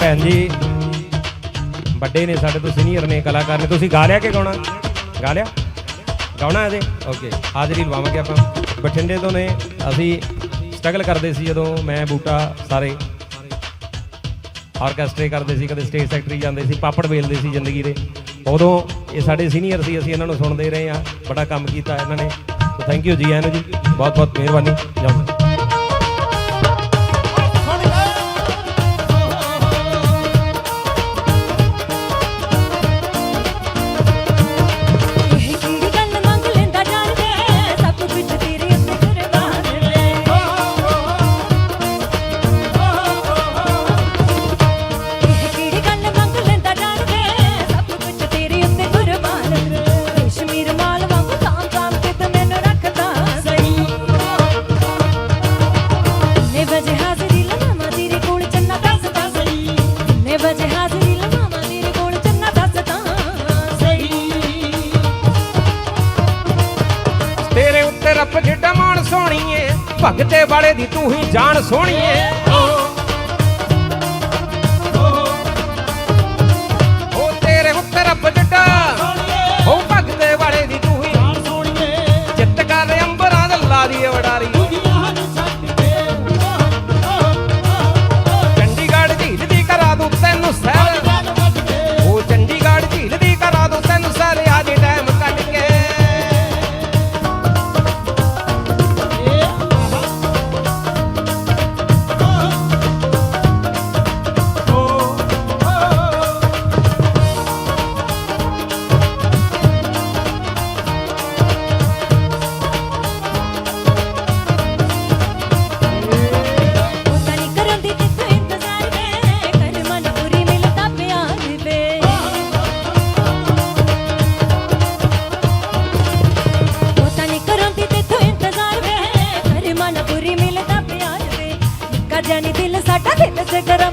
ਭੈਣ ਜੀ ਵੱਡੇ ਨੇ, ਸਾਡੇ ਤੋਂ ਸੀਨੀਅਰ ਨੇ, ਕਲਾਕਾਰ ਨੇ। ਤੁਸੀਂ ਗਾ ਲਿਆ ਕਿ ਗਾਉਣਾ? ਗਾ ਲਿਆ? ਗਾਉਣਾ ਇਹਦੇ? ਓਕੇ ਹਾਜ਼ਰੀ ਲਵਾਵਾਂਗੇ ਆਪਾਂ। ਬਠਿੰਡੇ ਤੋਂ ਨੇ, ਅਸੀਂ ਸਟਰਗਲ ਕਰਦੇ ਸੀ ਜਦੋਂ ਮੈਂ, ਬੂਟਾ, ਸਾਰੇ ਆਰਕੈਸਟਰੇ ਕਰਦੇ ਸੀ, ਕਦੇ ਸਟੇਜ ਸੈਕਟਰੀ ਜਾਂਦੇ ਸੀ, ਪਾਪੜ ਵੇਲਦੇ ਸੀ ਜ਼ਿੰਦਗੀ ਦੇ। ਉਦੋਂ ਇਹ ਸਾਡੇ ਸੀਨੀਅਰ ਸੀ, ਅਸੀਂ ਇਹਨਾਂ ਨੂੰ ਸੁਣਦੇ ਰਹੇ ਆ ਬੜਾ ਕੰਮ ਕੀਤਾ ਇਹਨਾਂ ਨੇ। ਥੈਂਕ ਯੂ ਜੀ, ਐਨ ਜੀ। ਬਹੁਤ ਬਹੁਤ ਮਿਹਰਬਾਨੀ। ਜਾਓ। ਭਗਤੇ ਵਾਲੇ ਦੀ ਤੂੰ ਹੀ ਜਾਣ ਸੋਹਣੀਏ ਓ ਤੇਰੇ ਉੱਤੇ ਰੱਬ ਜਿੱਡਾ ਓ ਭਗਤੇ ਵਾਲੇ ਦੀ ਤੂੰ ਹੀ ਚਿੱਤ ਕਰ ਅੰਬਰਾਂ ਦੇ ਲਾ ਦੀ ਵਡਾਰੀ। राजाने दिल साठा घेतच गरम